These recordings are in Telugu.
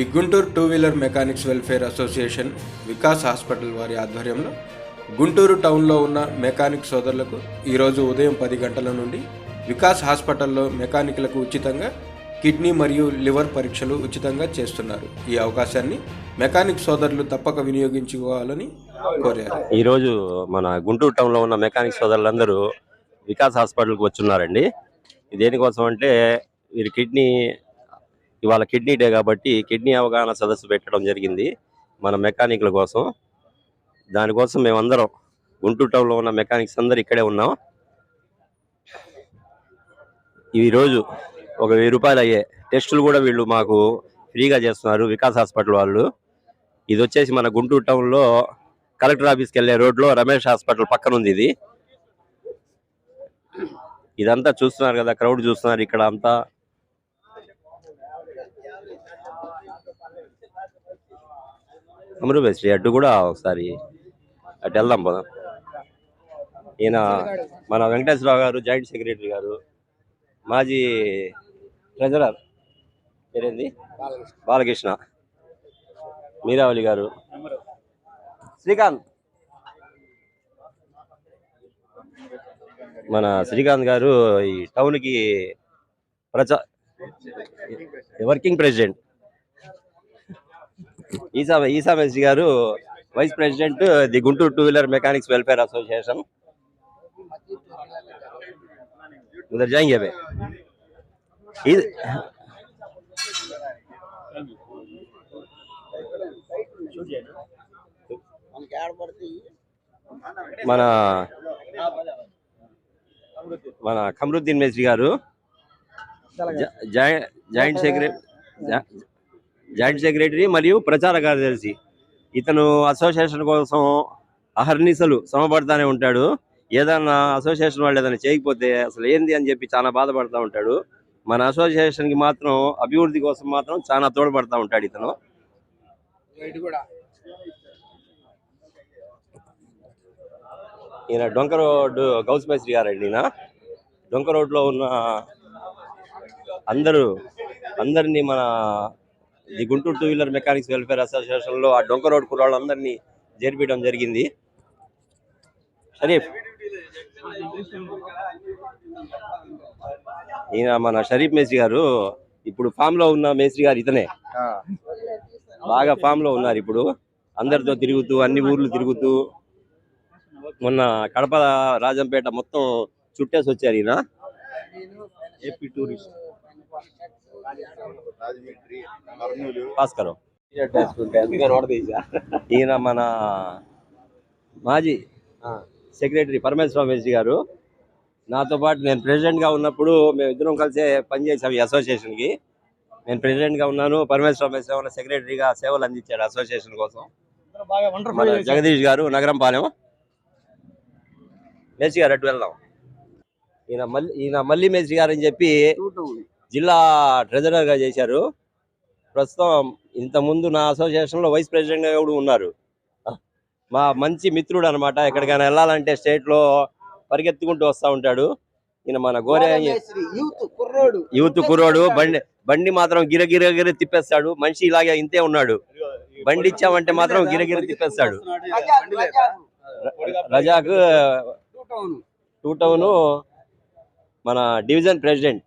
The Guntur two wheeler mechanics welfare association Vikas hospital వారి ఆధ్వర్యంలో గుంటూరు టౌన్లో ఉన్న మెకానిక్ సోదరులకు ఈరోజు ఉదయం పది గంటల నుండి వికాస్ హాస్పిటల్లో మెకానిక్లకు ఉచితంగా కిడ్నీ మరియు లివర్ పరీక్షలు ఉచితంగా చేస్తున్నారు. ఈ అవకాశాన్ని మెకానిక్ సోదరులు తప్పక వినియోగించుకోవాలని కోరారు. ఈరోజు మన గుంటూరు టౌన్లో ఉన్న మెకానిక్ సోదరులందరూ వికాస్ హాస్పిటల్కి వచ్చున్నారండి. దేనికోసం అంటే వీరి కిడ్నీ ఇవాళ కిడ్నీ డే కాబట్టి కిడ్నీ అవగాహన సదస్సు పెట్టడం జరిగింది మన మెకానిక్ల కోసం. దానికోసం మేమందరం గుంటూరు టౌన్లో ఉన్న మెకానిక్స్ అందరూ ఇక్కడే ఉన్నాం. ఈరోజు ఒక వెయ్యి రూపాయలు అయ్యే టెస్టులు కూడా వీళ్ళు మాకు ఫ్రీగా చేస్తున్నారు వికాస్ హాస్పిటల్ వాళ్ళు. ఇది వచ్చేసి మన గుంటూరు టౌన్లో కలెక్టర్ ఆఫీస్కి వెళ్ళే రోడ్లో రమేష్ హాస్పిటల్ పక్కన ఉంది ఇది. ఇదంతా చూస్తున్నారు కదా క్రౌడ్ చూస్తున్నారు ఇక్కడ అంతా. అమరు బెస్ట్ అటు కూడా ఒకసారి అటు వెళ్దాం పోదాం. ఈయన మన వెంకటేశ్వరరావు గారు జాయింట్ సెక్రటరీ గారు మాజీ ట్రెజరర్ పేరేంది? బాలకృష్ణ. మీరావళి గారు. శ్రీకాంత్. మన శ్రీకాంత్ గారు ఈ టౌన్కి ప్రచా వర్కింగ్ ప్రెసిడెంట్. ఈసా ఈసా మెస్సి గారు vice president the Guntur two wheeler mechanics welfare association उधर जाएंगे अबे इध- మన మన కమరుద్దీన్ మేస్త్రి గారు జా- జాయి- జాయింట్ సెక్రటరీ జా- జాయింట్ సెక్రటరీ మరియు ప్రచార కార్యదర్శి. ఇతను అసోసియేషన్ కోసం అహర్నిశలు శ్రమపడతానే ఉంటాడు. ఏదన్నా అసోసియేషన్ వాళ్ళు ఏదైనా చేయకపోతే అసలు ఏంది అని చెప్పి చాలా బాధపడతా ఉంటాడు. మన అసోసియేషన్కి మాత్రం అభివృద్ధి కోసం మాత్రం చాలా తోడ్పడతా ఉంటాడు ఇతను. ఈయన డొంక రోడ్ గౌస్ మేస్త్రి గారండి ఈయన. డొంక రోడ్లో ఉన్న అందరూ అందరినీ మన ఈ Guntur two wheeler mechanics welfare అసోసియేషన్లో ఆ డొంక రోడ్ కుర్రాళ్ళందరినీ జరిపించడం జరిగింది. షరీఫ్. ఈయన మన షరీఫ్ మేస్త్రి గారు ఇప్పుడు ఫామ్లో ఉన్న మేస్త్రి గారు ఇతనే. బాగా ఫామ్లో ఉన్నారు ఇప్పుడు. అందరితో తిరుగుతూ అన్ని ఊర్లు తిరుగుతూ మొన్న కడప రాజంపేట మొత్తం చుట్టేసి వచ్చారు ఈయన. AP tourist. భాస్కరం. ఈయన మన మాజీ సెక్రటరీ పరమేశ్వర మేస్త్రి గారు. నాతో పాటు నేను ప్రెసిడెంట్గా ఉన్నప్పుడు మేము ఇద్దరం కలిసే పనిచేసాం ఈ అసోసియేషన్కి నేను ప్రెసిడెంట్గా ఉన్నాను పరమేశ్వర మేస్త్రి సెక్రటరీగా సేవలు అందించాడు అసోసియేషన్ కోసం. జగదీష్ గారు నగరం పాలెం మేస్త్రి గారు అటు వెళ్దాం. ఈయన మల్లి ఈయన మల్లి మేస్త్రి గారు అని చెప్పి జిల్లా ట్రెజరర్గా చేశారు. ప్రస్తుతం ఇంత ముందు నా అసోసియేషన్లో వైస్ ప్రెసిడెంట్గా కూడా ఉన్నారు? మా మంచి మిత్రుడు అనమాట ఎక్కడికైనా వెళ్ళాలంటే స్టేట్లో పరిగెత్తుకుంటూ వస్తా ఉంటాడు. ఈయన మన గోరే యూత్ కుర్రోడు. బండి బండి మాత్రం గిర గిర తిప్పేస్తాడు. మనిషి ఇలాగే ఇంతే ఉన్నాడు. బండి ఇచ్చామంటే మాత్రం గిర గిర తిప్పేస్తాడు. రజాక్ టూ టౌన్ మన డివిజన్ ప్రెసిడెంట్.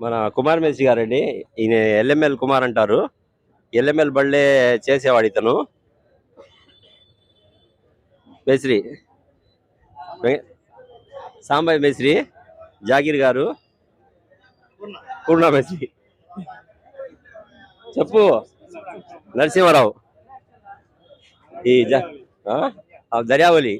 మన కుమార్ మేసి గారండి. ఈయన ఎల్ఎంఎల్ కుమార్ అంటారు. ఎల్ఎంఎల్ బళ్ళే చేసేవాడు ఇతను. మేస్త్రి. సాంబాయి మేస్త్రి జాగీర్ గారు. పూర్ణ మేస్త్రి. చెప్పు. నరసింహారావు. ఈ దర్యావలి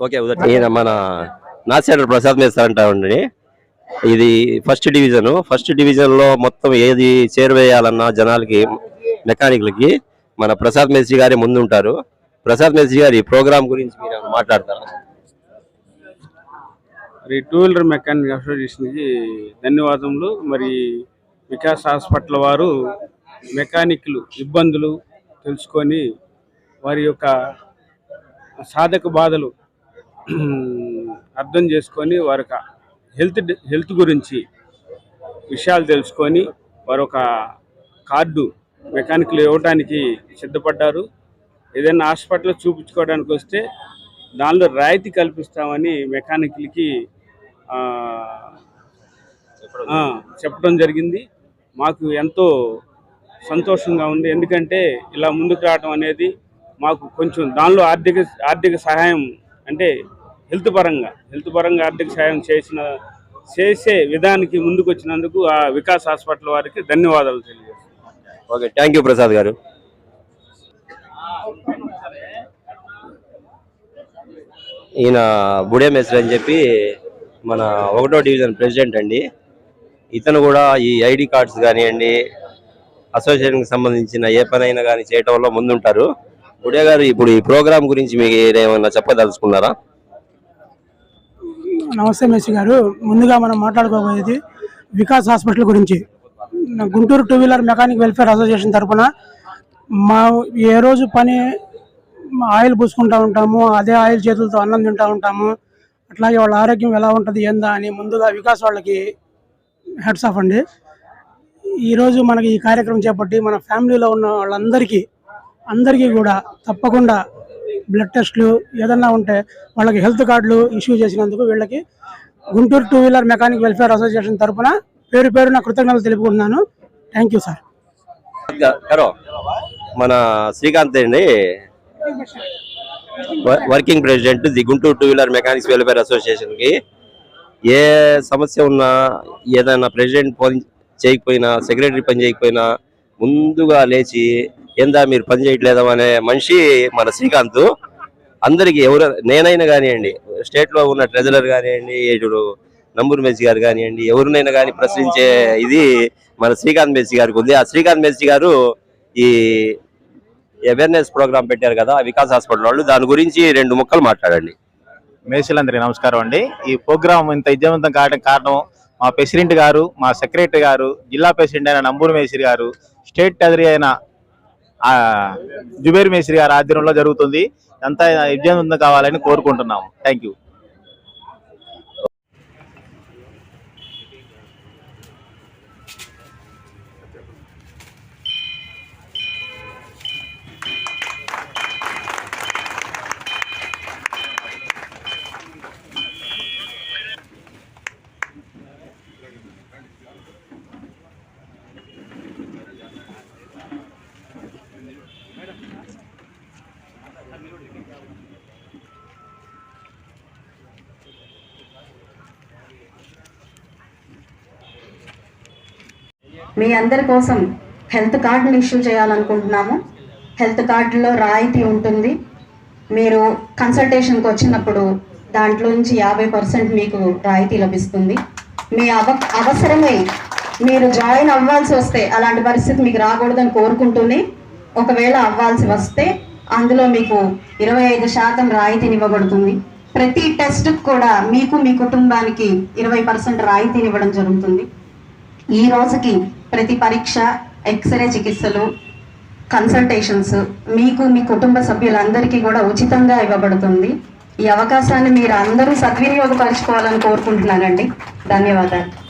ఓకే ఈయన మన నాసేటర్ ప్రసాద్ మేస్తా అంటామండి ఇది ఫస్ట్ డివిజన్ ఫస్ట్ డివిజన్లో మొత్తం ఏది చేరువేయాలన్నా జనాలకి మెకానిక్లకి మన ప్రసాద్ మేస్త్రి గారే ముందు ఉంటారు ప్రసాద్ మేస్త్రి గారి ప్రోగ్రామ్ గురించి మీరు మాట్లాడతారు మాట్లాడతారా? మరి టూ వీలర్ మెకానిక్ అసోసియేషన్కి ధన్యవాదములు. మరి వికాస్ హాస్పిటల్ వారు మెకానిక్లు ఇబ్బందులు తెలుసుకొని వారి యొక్క సాధక బాధలు అర్థం చేసుకొని వారి హెల్త్ హెల్త్ గురించి విషయాలు తెలుసుకొని వారు ఒక కార్డు మెకానిక్లు ఇవ్వడానికి సిద్ధపడ్డారు. ఏదైనా హాస్పిటల్ చూపించుకోవడానికి వస్తే దానిలో రాయితీ కల్పిస్తామని మెకానిక్లకి చెప్పడం జరిగింది. మాకు ఎంతో సంతోషంగా ఉంది. ఎందుకంటే ఇలా ముందుకు రావడం అనేది మాకు కొంచెం దానిలో ఆర్థిక ఆర్థిక సహాయం అంటే హెల్త్ పరంగా హెల్త్ పరంగా ఆర్థిక సహాయం చేసిన చేసే విధానికి ముందుకొచ్చినందుకు ఆ వికాస్ హాస్పిటల్ వారికి ధన్యవాదాలు తెలియజేస్తాను ఓకే థ్యాంక్ యూ ప్రసాద్ గారు. ఈయన బుడే మేస్త్రి అని చెప్పి మన ఒకటో డివిజన్ ప్రెసిడెంట్ అండి. ఇతను కూడా ఈ ఐడి కార్డ్స్ కానివ్వండి అసోసియేషన్కి సంబంధించిన ఏ పనైనా కానీ చేయటంలో ముందుంటారు. బుడే గారు ఇప్పుడు ఈ ప్రోగ్రాం గురించి మీకు ఏమైనా చెప్పదలుచుకున్నారా? నమస్తే మేసి గారు. ముందుగా మనం మాట్లాడుకోబోయేది వికాస్ హాస్పిటల్ గురించి. నా Guntur two wheeler mechanic welfare association తరపున మా ఏ రోజు పని ఆయిల్ పూసుకుంటా ఉంటాము అదే ఆయిల్ చేతులతో అన్నం తింటూ ఉంటాము అట్లాగే వాళ్ళ ఆరోగ్యం ఎలా ఉంటుంది ఏందా అని ముందుగా వికాస్ వాళ్ళకి హెడ్స్ ఆఫ్ అండి. ఈరోజు మనకి ఈ కార్యక్రమం చేపట్టి మన ఫ్యామిలీలో ఉన్న వాళ్ళందరికీ అందరికీ కూడా తప్పకుండా బ్లడ్ టెస్ట్లు ఏదన్నా ఉంటే వాళ్ళకి హెల్త్ కార్డులు ఇష్యూ చేసినందుకు వీళ్ళకి Guntur two wheeler mechanic welfare association తరపున పేరు పేరున కృతజ్ఞతలు తెలుపుకుంటున్నాను. Thank you sir hello. మన శ్రీకాంత్ అండి. Working president the Guntur two wheeler mechanics welfare అసోసియేషన్కి ఏ సమస్య ఉన్నా ఏదైనా ప్రెసిడెంట్ పని చేయకపోయినా సెక్రటరీ పని చేయకపోయినా ముందుగా లేచి ఏందా మీరు పని చేయట్లేదా? అనే మనిషి మన శ్రీకాంత్. అందరికి ఎవరు నేనైనా కానివ్వండి స్టేట్లో ఉన్న ట్రెజరర్ కానివ్వండి ఏడు నంబూరు మెస్సి గారు కానివ్వండి ఎవరినైనా కానీ ప్రశ్నించే ఇది మన శ్రీకాంత్ మెస్సి గారికి ఉంది. ఆ శ్రీకాంత్ మెస్సి గారు ఈ అవేర్నెస్ ప్రోగ్రామ్ పెట్టారు కదా వికాస్ హాస్పిటల్ వాళ్ళు. దాని గురించి రెండు ముక్కలు మాట్లాడండి. మేషలందరికీ నమస్కారం అండి. ఈ ప్రోగ్రామ్ ఇంత విజయవంతం కావడం కారణం మా ప్రెసిడెంట్ గారు మా సెక్రటరీ గారు జిల్లా ప్రెసిడెంట్ అయిన నంబూరు మేస్త్రి గారు స్టేట్ టెదరీ అయిన ఆ, జుబేర్ మేస్త్రి గారి ఆధ్వర్యంలో జరుగుతుంది. అంతా విజయవంతం కావాలని కోరుకుంటున్నాము. థ్యాంక్ మీ అందరి కోసం హెల్త్ కార్డుని ఇష్యూ చేయాలనుకుంటున్నాము. హెల్త్ కార్డులో రాయితీ ఉంటుంది. మీరు కన్సల్టేషన్కి వచ్చినప్పుడు దాంట్లో నుంచి యాభై పర్సెంట్ మీకు రాయితీ లభిస్తుంది. మీ అవ అవసరమై మీరు జాయిన్ అవ్వాల్సి వస్తే అలాంటి పరిస్థితి మీకు రాకూడదని కోరుకుంటూనే ఒకవేళ అవ్వాల్సి వస్తే అందులో మీకు ఇరవై ఐదు శాతం రాయితీని ఇవ్వబడుతుంది. ప్రతి టెస్ట్ కూడా మీకు మీ కుటుంబానికి ఇరవై పర్సెంట్ రాయితీని ఇవ్వడం జరుగుతుంది. ఈ రోజుకి ప్రతి పరీక్ష ఎక్స్రే చికిత్సలు కన్సల్టేషన్స్ మీకు మీ కుటుంబ సభ్యులందరికీ కూడా ఉచితంగా ఇవ్వబడుతుంది. ఈ అవకాశాన్ని మీరు అందరూ సద్వినియోగపరచుకోవాలని కోరుకుంటున్నానండి. ధన్యవాదాలు.